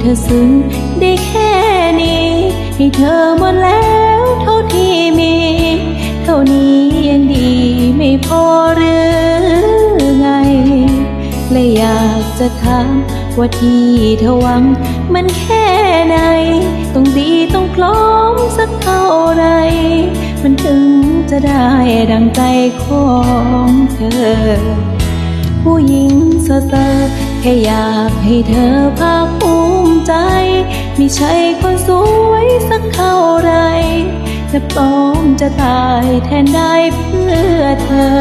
เธอซึ้งได้แค่นี้ ให้เธอหมดแล้วเท่าที่มี เท่านี้ยังดีไม่พอหรือไงและอยากจะถามว่าที่เธอหวัง มันแค่ไหน ต้องดีต้องพร้อมสักเท่าไร มันถึงจะได้ดังใจของเธอ ผู้หญิงเซ่อแค่อยากให้เธอภาคภู ใจ ไม่ใช่คนสวยสักเท่าไรจะปลอมจะตายแทนได้เพื่อเธอ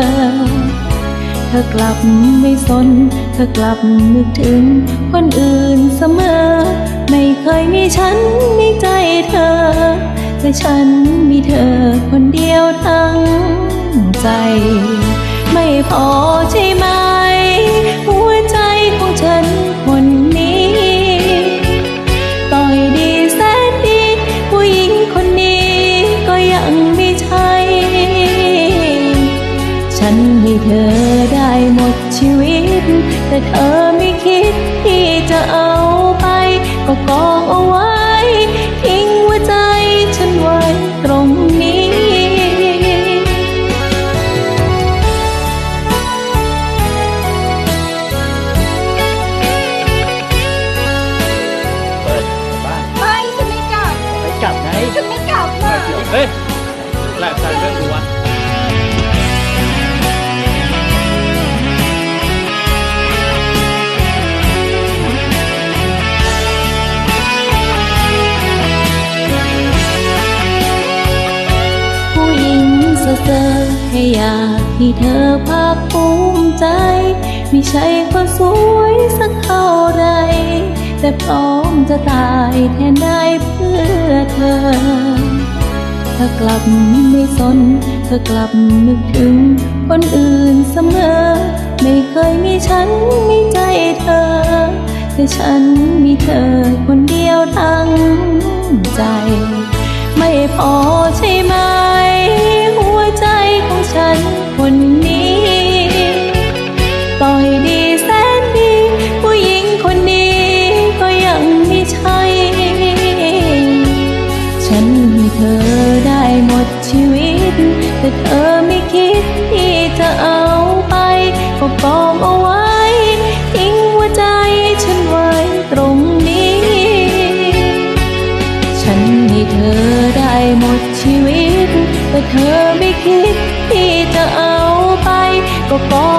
เธอกลับไม่สน เธอกลับนึกถึงคนอื่นเสมอ ไม่เคยมีฉันในใจเธอ แต่ฉันมีเธอคนเดียวทั้งใจ ไม่พอ ให้เธอได้หมดชีวิต แต่เธอไม่คิดที่จะเอาไป ก็กองเอาไว้ ทิ้งหัวใจฉันไว้ตรงนี้เปิดบ้านไม่ฉันไม่กลับไปกลับไงฉันไม่กลับนะ เฮ้ย เซ่อแค่อยากให้เธอภาคภูมิใจ ไม่ใช่คนสวยสักเท่าไร แต่พร้อมจะตายแทนได้เพื่อเธอเธอกลับไม่สนเธอกลับนึกถึงคนอื่นเสมอ ไม่เคยมีฉันในใจเธอ แต่ฉันมีเธอคนเดียวทั้งใจ ไม่พอใช่ไหม แต่เธอไม่คิดที่จะเอาไป ก็กองเอ